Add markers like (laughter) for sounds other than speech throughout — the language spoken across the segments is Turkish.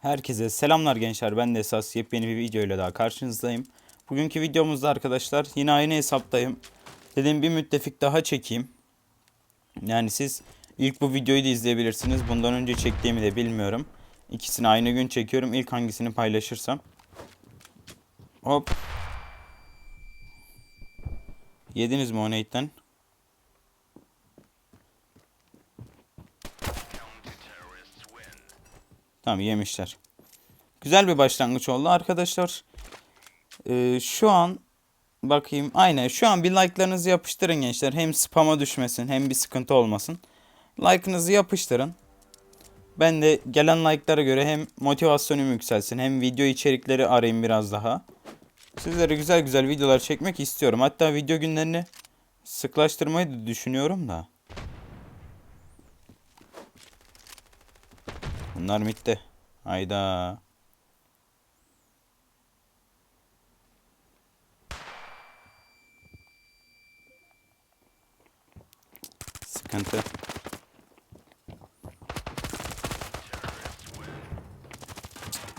Herkese selamlar gençler. Ben de esas yepyeni bir video ile daha karşınızdayım. Bugünkü videomuzda arkadaşlar yine aynı hesaptayım. Dedim bir müttefik daha çekeyim. Yani siz ilk bu videoyu da izleyebilirsiniz. Bundan önce çektiğimi de bilmiyorum. İkisini aynı gün çekiyorum. İlk hangisini paylaşırsam. Hop. Yediniz mi o? Tamam yemişler. Güzel bir başlangıç oldu arkadaşlar. Ee, şu an bakayım aynen şu an bir like'larınızı yapıştırın gençler. Hem spam'a düşmesin hem bir sıkıntı olmasın. Like'ınızı yapıştırın. Ben de gelen like'lara göre hem motivasyonum yükselsin hem video içerikleri arayayım biraz daha. Sizlere güzel güzel videolar çekmek istiyorum. Hatta video günlerini sıklaştırmayı da düşünüyorum da. Bunlar bitti. Hayda. Sıkıntı.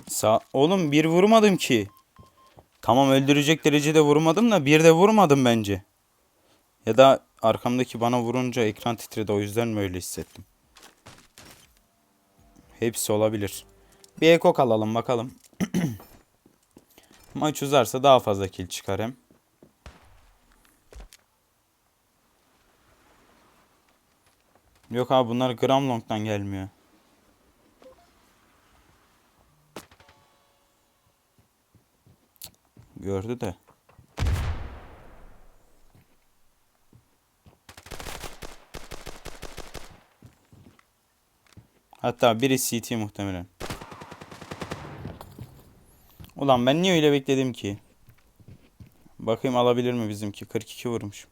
Sa Oğlum bir vurmadım ki. Tamam öldürecek derecede vurmadım da bir de vurmadım bence. Ya da arkamdaki bana vurunca ekran titredi o yüzden mi öyle hissettim. Hepsi olabilir. Bir ekok alalım bakalım. (clears throat) Maç uzarsa daha fazla kill çıkar hem. Yok abi bunlar Gramlong'dan gelmiyor. Gördü de. Hatta biri CT muhtemelen. Ulan ben niye öyle bekledim ki? Bakayım alabilir mi bizimki? 42 vurmuş.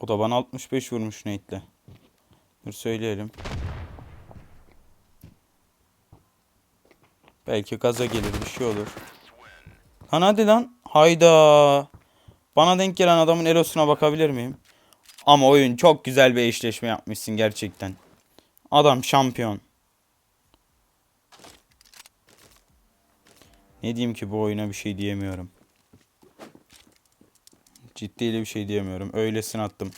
O da bana 65 vurmuş Nate'le. Dur söyleyelim. Belki gaza gelir bir şey olur. Lan hadi lan. Hayda. Bana denk gelen adamın elosuna bakabilir miyim? Ama oyun çok güzel bir eşleşme yapmışsın gerçekten. Adam şampiyon. Ne diyeyim ki bu oyuna bir şey diyemiyorum. Ciddiyle bir şey diyemiyorum. Öylesine attım.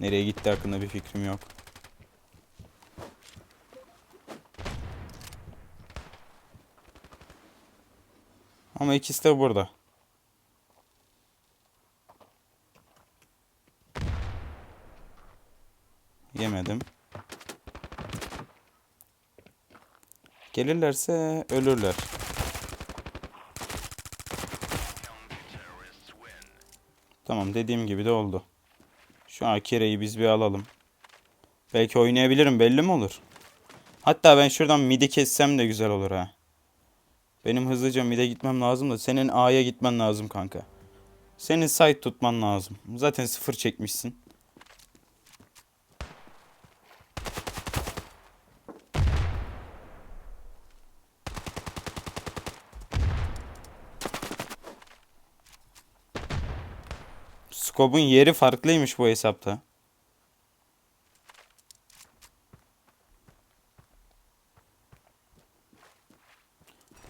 Nereye gitti hakkında bir fikrim yok. Ama ikisi de burada. Yemedim. Gelirlerse ölürler. Tamam dediğim gibi de oldu. Şu Akire'yi biz bir alalım. Belki oynayabilirim belli mi olur? Hatta ben şuradan midi kessem de güzel olur ha. Benim hızlıca mid'e gitmem lazım da senin A'ya gitmen lazım kanka. Senin site tutman lazım. Zaten sıfır çekmişsin. Scope'un yeri farklıymış bu hesapta.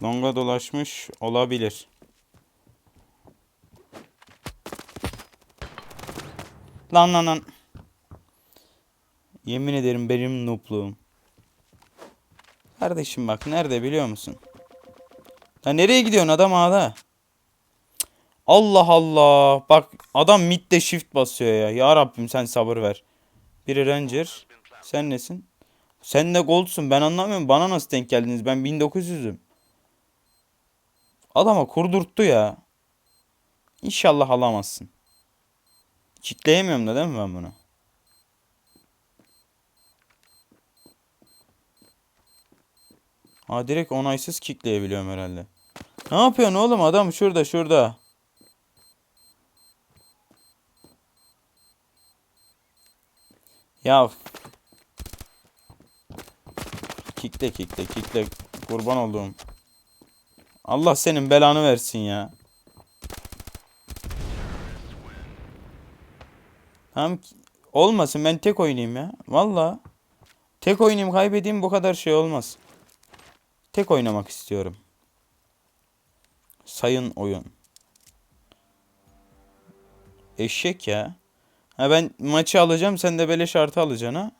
Longa dolaşmış olabilir. Lan lan lan. Yemin ederim benim noobluğum. Kardeşim bak nerede biliyor musun? Ya nereye gidiyorsun adam ağda? Allah Allah. Bak adam midde shift basıyor ya. Ya Rabbim sen sabır ver. Biri Ranger. Sen nesin? Sen de Gold'sun. Ben anlamıyorum. Bana nasıl denk geldiniz? Ben 1900'üm. Adama kurdurttu ya. İnşallah alamazsın. Kitleyemiyorum da değil mi ben bunu? Ha direkt onaysız kickleyebiliyorum herhalde. Ne yapıyorsun oğlum? Adam şurada şurada. Ya kickle kickle kickle kurban olduğum. Allah senin belanı versin ya. Tamam olmasın ben tek oynayayım ya. Valla. Tek oynayayım kaybedeyim bu kadar şey olmaz. Tek oynamak istiyorum. Sayın oyun. Eşek ya. Ha ben maçı alacağım sen de beleş artı alacaksın ha.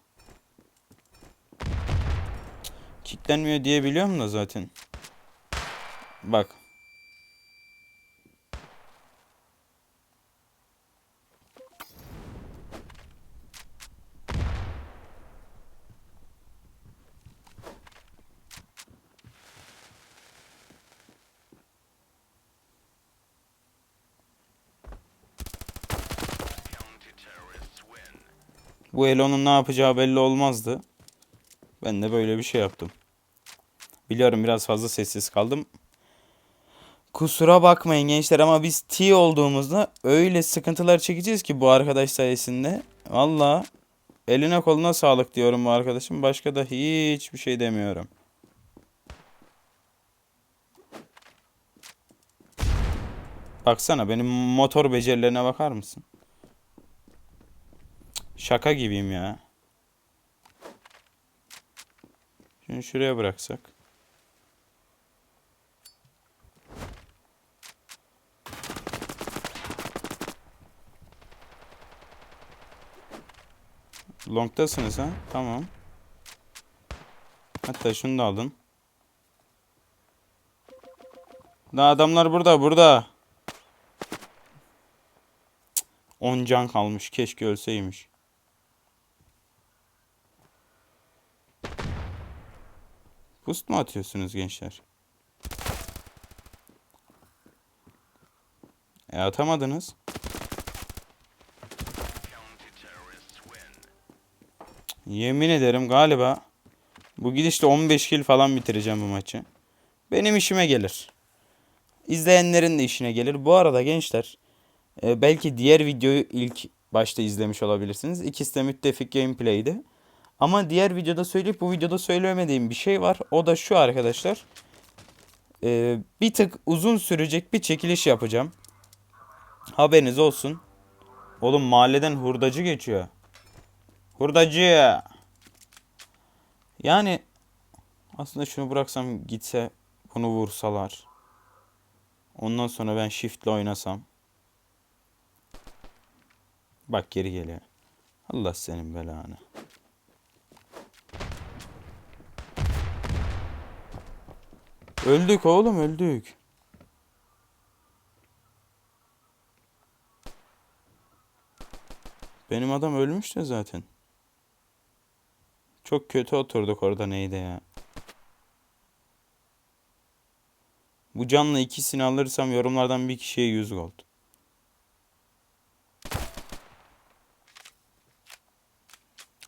Kitlenmiyor diye biliyorum da zaten. Bak. Bu Elon'un ne yapacağı belli olmazdı. Ben de böyle bir şey yaptım. Biliyorum biraz fazla sessiz kaldım. Kusura bakmayın gençler ama biz T olduğumuzda öyle sıkıntılar çekeceğiz ki bu arkadaş sayesinde. Valla eline koluna sağlık diyorum bu arkadaşım. Başka da hiçbir şey demiyorum. Baksana benim motor becerilerine bakar mısın? Şaka gibiyim ya. Şunu şuraya bıraksak. Long'tasınız ha? Tamam. Hatta şunu da alın. Daha adamlar burada, burada. 10 can kalmış. Keşke ölseymiş. Boost mu atıyorsunuz gençler? E atamadınız. Yemin ederim galiba bu gidişle 15 kill falan bitireceğim bu maçı. Benim işime gelir. İzleyenlerin de işine gelir. Bu arada gençler e, belki diğer videoyu ilk başta izlemiş olabilirsiniz. İkisi de müttefik gameplay'di. Ama diğer videoda söyleyip bu videoda söylemediğim bir şey var. O da şu arkadaşlar. E, bir tık uzun sürecek bir çekiliş yapacağım. Haberiniz olsun. Oğlum mahalleden hurdacı geçiyor. Hurdacı. Yani aslında şunu bıraksam gitse bunu vursalar. Ondan sonra ben shift'le oynasam. Bak geri geliyor. Allah senin belanı. Öldük oğlum öldük. Benim adam ölmüş de zaten. Çok kötü oturduk orada neydi ya. Bu canla ikisini alırsam yorumlardan bir kişiye 100 gold.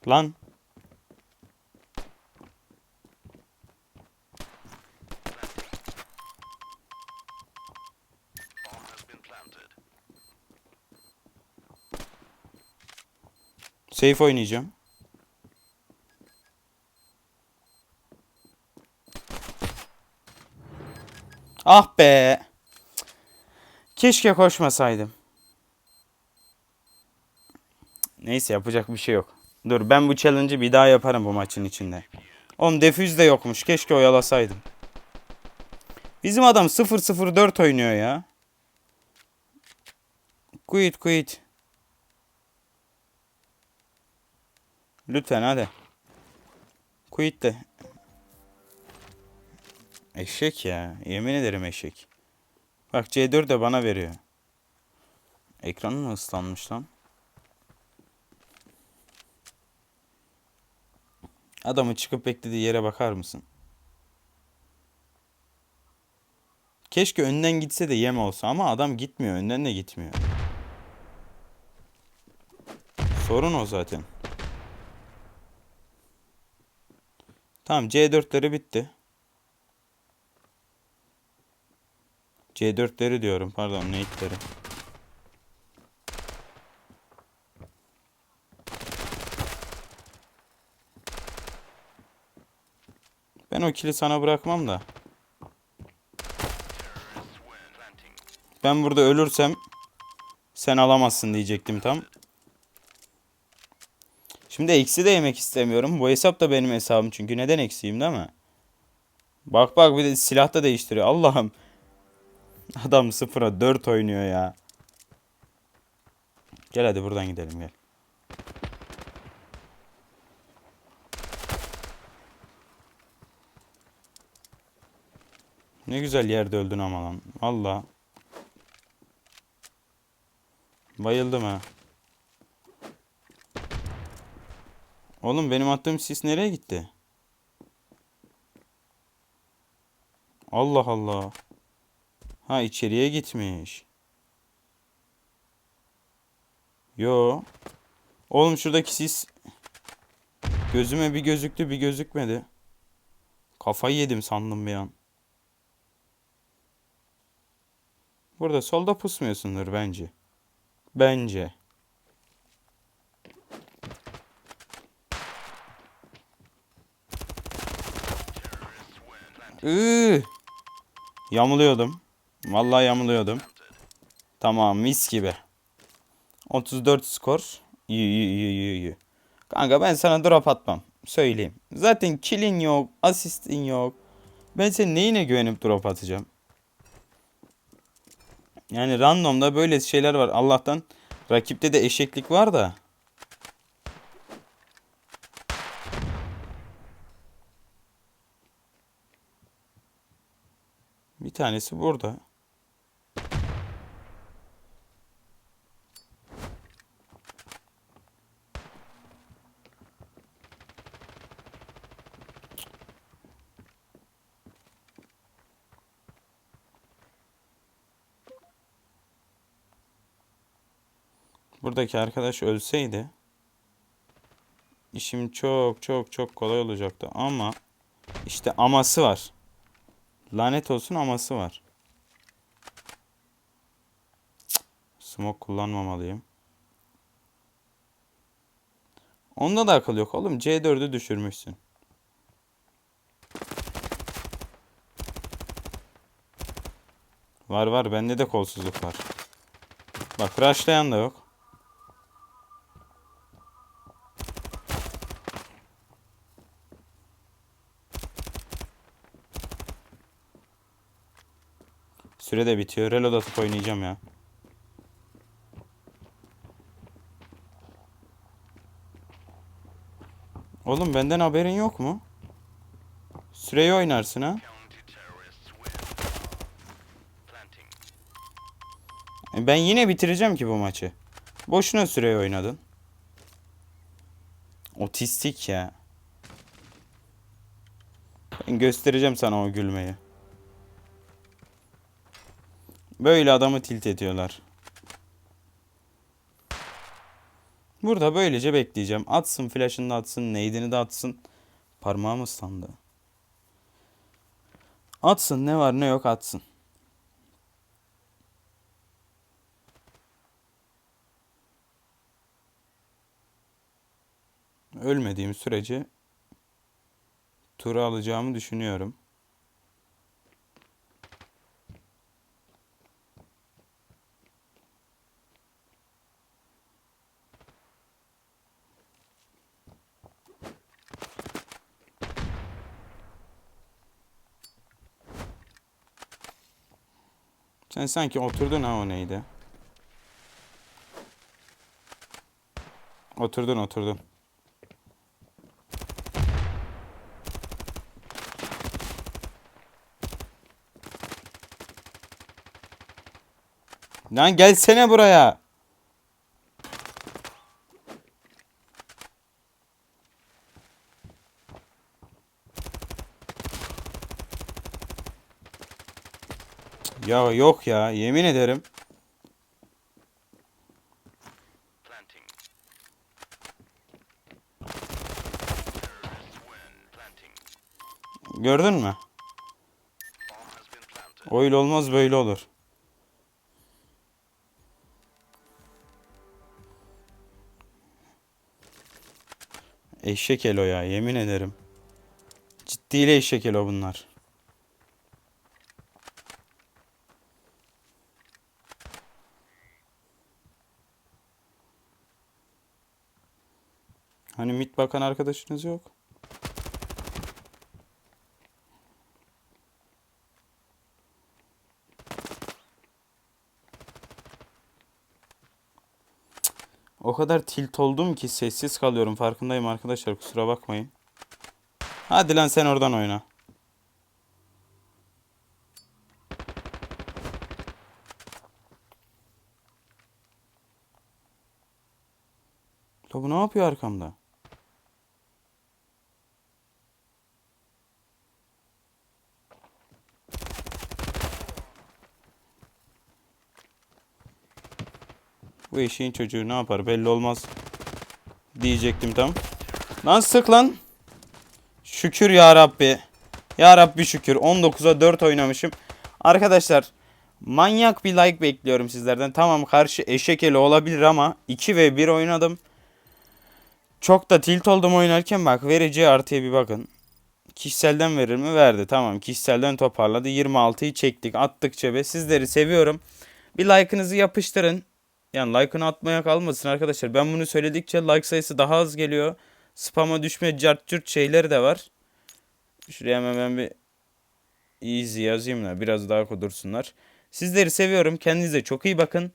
Lan. Safe oynayacağım. Ah be. Keşke koşmasaydım. Neyse yapacak bir şey yok. Dur ben bu challenge'ı bir daha yaparım bu maçın içinde. Oğlum defüz de yokmuş. Keşke oyalasaydım. Bizim adam 0-0-4 oynuyor ya. Quit quit. Lütfen hadi. Quit de. Eşek ya. Yemin ederim eşek. Bak C4 de bana veriyor. Ekranı mı ıslanmış lan? Adamı çıkıp beklediği yere bakar mısın? Keşke önden gitse de yem olsa ama adam gitmiyor. Önden de gitmiyor. Sorun o zaten. Tamam C4'leri bitti. C4'leri diyorum pardon nate'leri. Ben o kili sana bırakmam da. Ben burada ölürsem sen alamazsın diyecektim tam. Şimdi eksi de yemek istemiyorum. Bu hesap da benim hesabım çünkü neden eksiyim değil mi? Bak bak bir de silah da değiştiriyor. Allah'ım. Adam sıfıra 4 oynuyor ya. Gel hadi buradan gidelim gel. Ne güzel yerde öldün ama lan. Valla. Bayıldım ha. Oğlum benim attığım sis nereye gitti? Allah Allah. Ha içeriye gitmiş. Yo. Oğlum şuradaki sis gözüme bir gözüktü bir gözükmedi. Kafayı yedim sandım bir an. Burada solda pusmuyorsundur bence. Bence. Iıı. Yamuluyordum. Vallahi yamuluyordum. Tamam mis gibi. 34 skor. İyi iyi iyi iyi iyi. Kanka ben sana drop atmam. Söyleyeyim. Zaten killin yok. Asistin yok. Ben senin neyine güvenip drop atacağım? Yani randomda böyle şeyler var. Allah'tan rakipte de eşeklik var da. Bir tanesi burada. Buradaki arkadaş ölseydi işim çok çok çok kolay olacaktı ama işte aması var. Lanet olsun aması var. Smoke kullanmamalıyım. Onda da akıl yok oğlum. C4'ü düşürmüşsün. Var var bende de kolsuzluk var. Bak rushlayan da yok. Süre de bitiyor. Reload atıp oynayacağım ya. Oğlum benden haberin yok mu? Süreyi oynarsın ha. E Ben yine bitireceğim ki bu maçı. Boşuna süreyi oynadın. Otistik ya. Ben göstereceğim sana o gülmeyi. Böyle adamı tilt ediyorlar. Burada böylece bekleyeceğim. Atsın flash'ını da atsın. Nade'ini de atsın. Parmağım ıslandı. Atsın ne var ne yok atsın. Ölmediğim sürece turu alacağımı düşünüyorum. Sen sanki oturdun ha o neydi? Oturdun oturdun. Lan gelsene buraya. Ya yok ya yemin ederim. Gördün mü? Öyle olmaz böyle olur. Eşek elo ya yemin ederim. Ciddiyle eşek elo bunlar. Hani mit bakan arkadaşınız yok. O kadar tilt oldum ki sessiz kalıyorum. Farkındayım arkadaşlar. Kusura bakmayın. Hadi lan sen oradan oyna. La bu ne yapıyor arkamda? Bu eşeğin çocuğu ne yapar belli olmaz diyecektim tam. Lan sık lan. Şükür ya Rabbi. Ya Rabbi şükür. 19'a 4 oynamışım. Arkadaşlar manyak bir like bekliyorum sizlerden. Tamam karşı eşek eli olabilir ama 2 ve 1 oynadım. Çok da tilt oldum oynarken bak vereceği artıya bir bakın. Kişiselden verir mi? Verdi. Tamam kişiselden toparladı. 26'yı çektik. Attık cebe. Sizleri seviyorum. Bir like'ınızı yapıştırın. Yani like'ını atmaya kalmasın arkadaşlar. Ben bunu söyledikçe like sayısı daha az geliyor. Spam'a düşme cart cürt şeyleri de var. Şuraya hemen ben bir easy yazayım da biraz daha kudursunlar. Sizleri seviyorum. Kendinize çok iyi bakın.